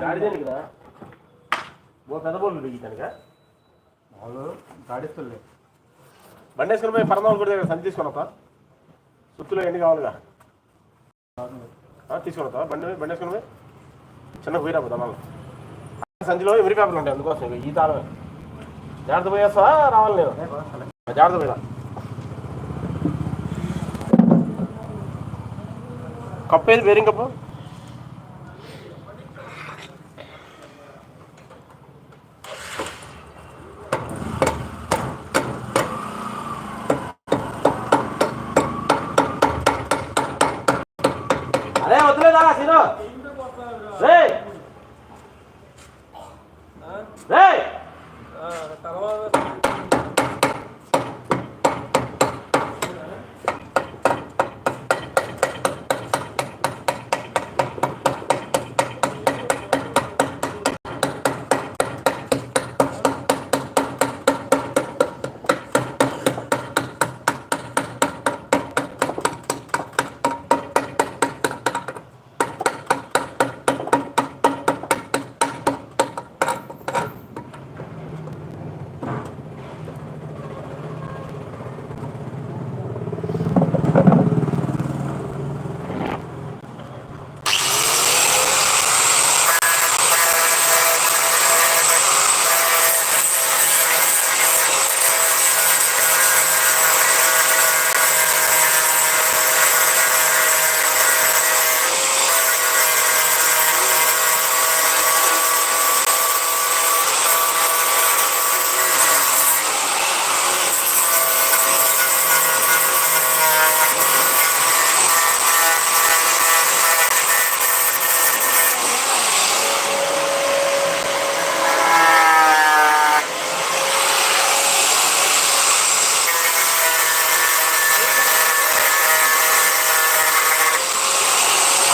గాడి దేనికి రా ఓ పెద్ద బోర్లు దిగుతానుక వాళ్ళు గాడిస్తులే. బండి వేసుకుని పోయి పరమాలు కూడా దగ్గర సంచి తీసుకుని వస్తా సుత్తులో ఎన్ని కావాలిగా ఆ, తీసుకుని వస్తా బండి బండి వేసుకుని పోయి? చిన్న పోయిరా దళాలు సంచిలో ఎవరి పేపర్లు ఉంటాయి అందుకోసం ఈ తాళమే. జాగ్రత్త పోయేస్తా రావాలి నేను. జాగ్రత్త పోయిరా. కప్పు ఏది బేరింగ్ కప్పు అదే వద్దులేదా సీను రే రే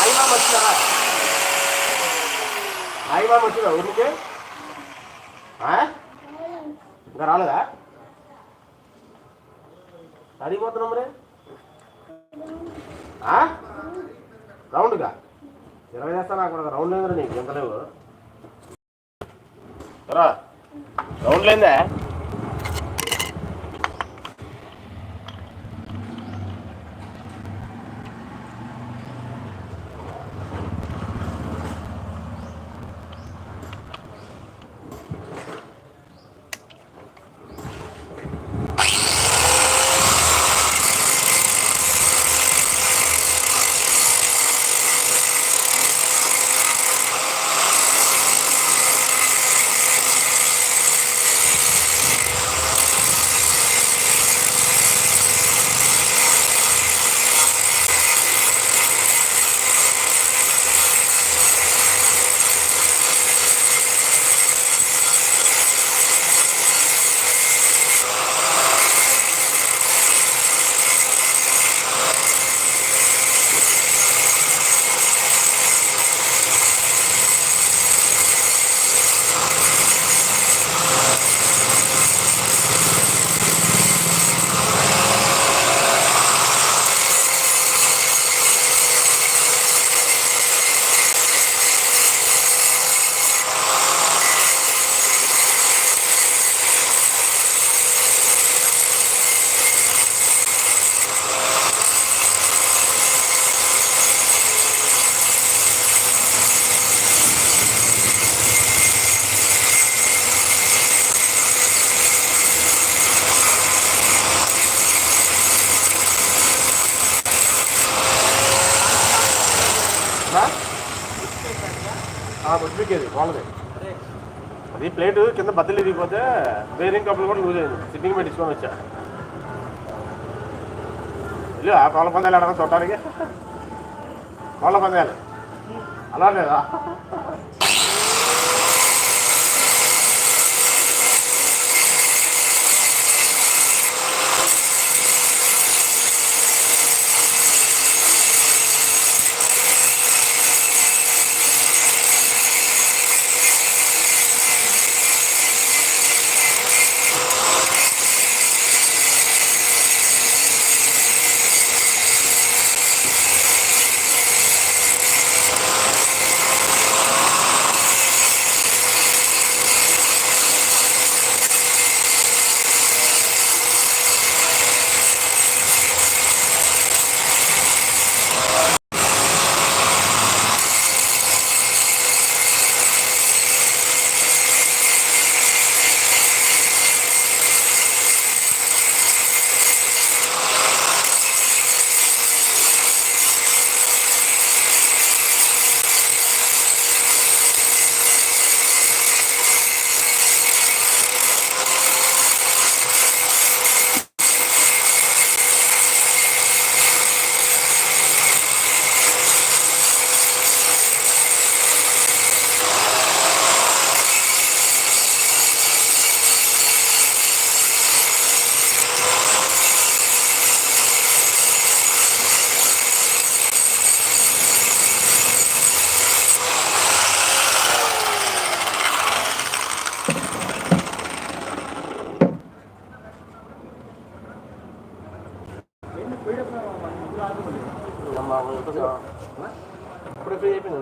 ఆయిమా వచ్చిందా ఆయిమా వచ్చిందా ఊరికి ఆ? ఇంకా రాలేదా అడిగిపోతున్నాం రే రౌండ్గా? ఇరవై చేస్తాను అక్కడ రౌండ్ లేదురా నీకు ఎంత లేవు. రా. రౌండ్ లేదా? ముట్టికేది వాళ్ళది. అది ప్లేట్ కింద బద్దలు ఇరిగిపోతే బేరింగ్ కప్పులు కూడా లూజ్ అయింది సిట్టింగ్ పెట్టించుకొని తీసుకొని వచ్చా. ఇల్లు ఆ కోళ్ళ పందాలు అడగ చూడటానికి? కోళ్ళ పందాలు. అలా లేదా?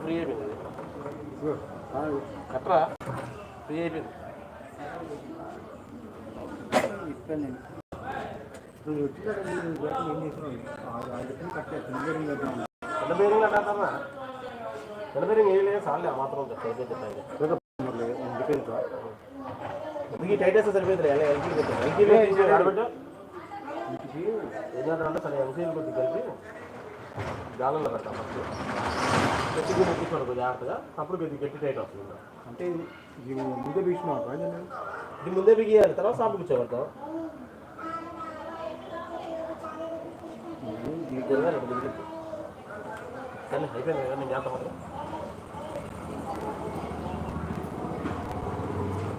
అది ఫ్రీ అయిపోయింది చేస్తాను ఫ్రీ అయిపోయింది చిన్న బేరింగ్ అంటారా చిన్న బేరింగ్ ఏం లేదు చాలే మాత్రం ఎందుకు ఈ టైట్ వేస్తే సరిపోతుంది ఎలా సరే కొద్ది కలిపి గాలంలో పెడతాం ఫస్ట్ గట్టిగా ముట్టించుకోండి జాగ్రత్తగా. అప్పుడు గట్టి టైట్ వస్తుంది అంటే ఇది ముందే భీష్మ ఇది ముందే బిగియాలి తర్వాత సాపు కూర్చోబెడతాం. అయిపోయింది కదా నేను మాత్రం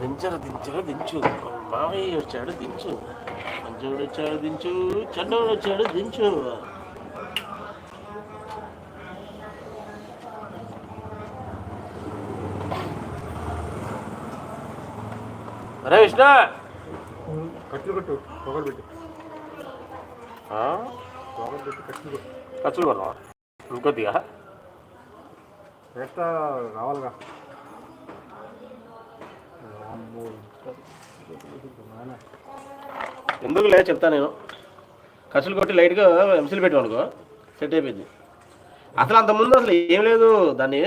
దించరు దించరు దించు. మామయ్య వచ్చాడు దించు. మంచోడు వచ్చాడు దించు. చెడ్డోడు వచ్చాడు దించు. అరే విష్ణు! కట్లు కొట్టు పొగలు పెట్టి? పొగలు పెట్టి కట్లు కొట్టు. ఖర్చులు కొన్నావా ఇంకొద్దిగా ఎక్స్ట్రా రావాలిగా. ఎందుకు లేదు చెప్తా నేను? ఖర్చులు కొట్టి లైట్గా ఎంసీలు పెట్టాం అనుకో సెట్ అయిపోయింది. అసలు అంత ముందు అసలు ఏం లేదు దాన్ని.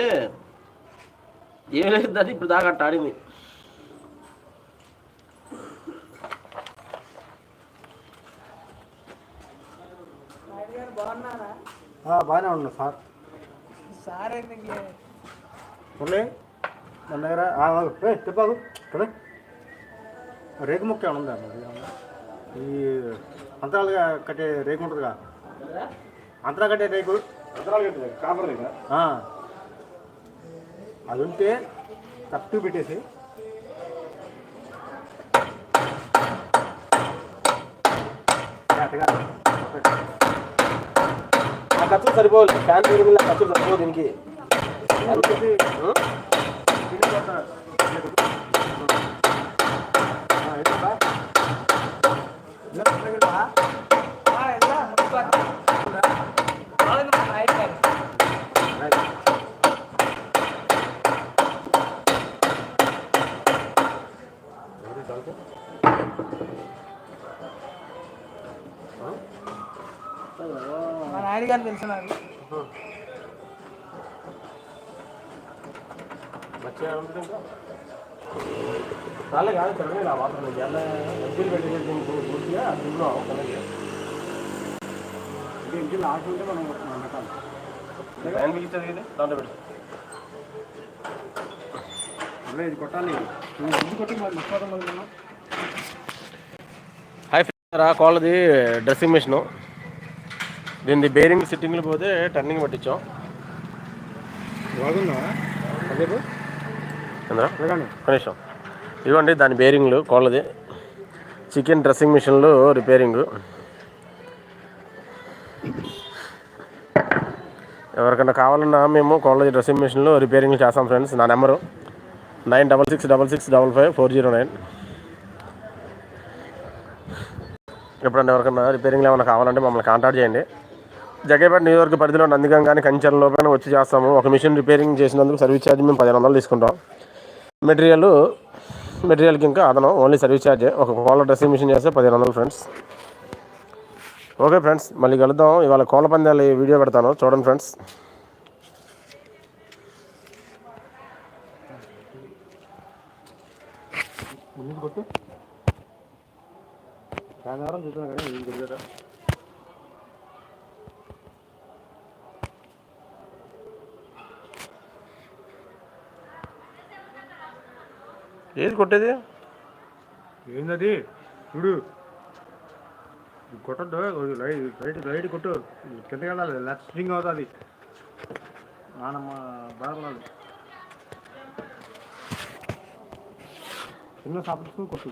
ఏం లేదు దాన్ని ఇప్పుడు దాకా అట్ట ఆడింది. బాగానే ఉన్నా సార్. సార్ మురళి మన దగ్గర చెప్పాగు కదా రేకు ముక్క ఉందా? ఈ అంతరాలుగా కట్టే రేకు ఉంటుందిగా. అంతరా కట్టే రేగా ఆ. అది ఉంటే కరెక్ట్ పెట్టేసి. ఆ ఖర్చులు సరిపోవాలి ఫ్యాన్ పెరుగుల ఖర్చులు సరిపోదు దీనికి. అని తెలుసు నాకు మంచిగా ఇంకా కాదు నా వాటర్ ఎలా ఎంపీలు పెట్టి పూర్తిగా మనం ఫ్యాన్ బిగించేది ఇది దాంట్లో పెట్టి ఇది కొట్టాలి నువ్వు ముందు కొట్టి మరి కదా హాయ్ ఫ్రెండ్ రా కోళ్ళది డ్రెస్సింగ్ మిషను దీనిది బేరింగ్ సిట్టింగ్లు పోతే టర్నింగ్ పట్టించాం కనీసం ఇదిగోండి దాని బేరింగ్లు కోళ్ళది. చికెన్ డ్రెస్సింగ్ మిషన్లు రిపేరింగ్ ఎవరికైనా కావాలన్నా మేము కోళ్ళది డ్రెస్సింగ్ మిషన్లు రిపేరింగ్ చేస్తాం ఫ్రెండ్స్ నా number nine double six double six double five four zero nine. ఎప్పుడన్నా ఎవరికైనా రిపేరింగ్లు ఏమైనా కావాలంటే మమ్మల్ని కాంటాక్ట్ చేయండి. జగేపేట నియోజకవర్గ పరిధిలో నందిగం కానీ కంచెల లోపల వచ్చి చేస్తాము. ఒక మిషన్ రిపేరింగ్ చేసినందుకు సర్వీస్ ఛార్జ్ మేము పదిహేను వందలు తీసుకుంటాం. మెటీరియల్ మెటీరియల్కి ఇంకా అదనం. ఓన్లీ సర్వీస్ ఛార్జే ఒక కోళ్ళ డ్రెస్సింగ్ మిషన్ చేస్తే పదిహేను వందలు ఫ్రెండ్స్ ఓకే ఫ్రెండ్స్ మళ్ళీ కలుద్దాం. ఇవాళ కోళ్ళ పందాలు వీడియో పెడతాను. చూడండి ఫ్రెండ్స్ కొట్టు. చూస్తున్నా కానీ ఏది కొట్టేది? ఏందది? చూడు. కొట్టద్దు. లైట్ లైట్ కొట్టు. కిందకి వెళ్ళాలి. లెఫ్ట్ స్ప్రింగ్ అవుతుంది. నానమ్మ బాధపడాలి. చిన్న సాపు కొట్టు.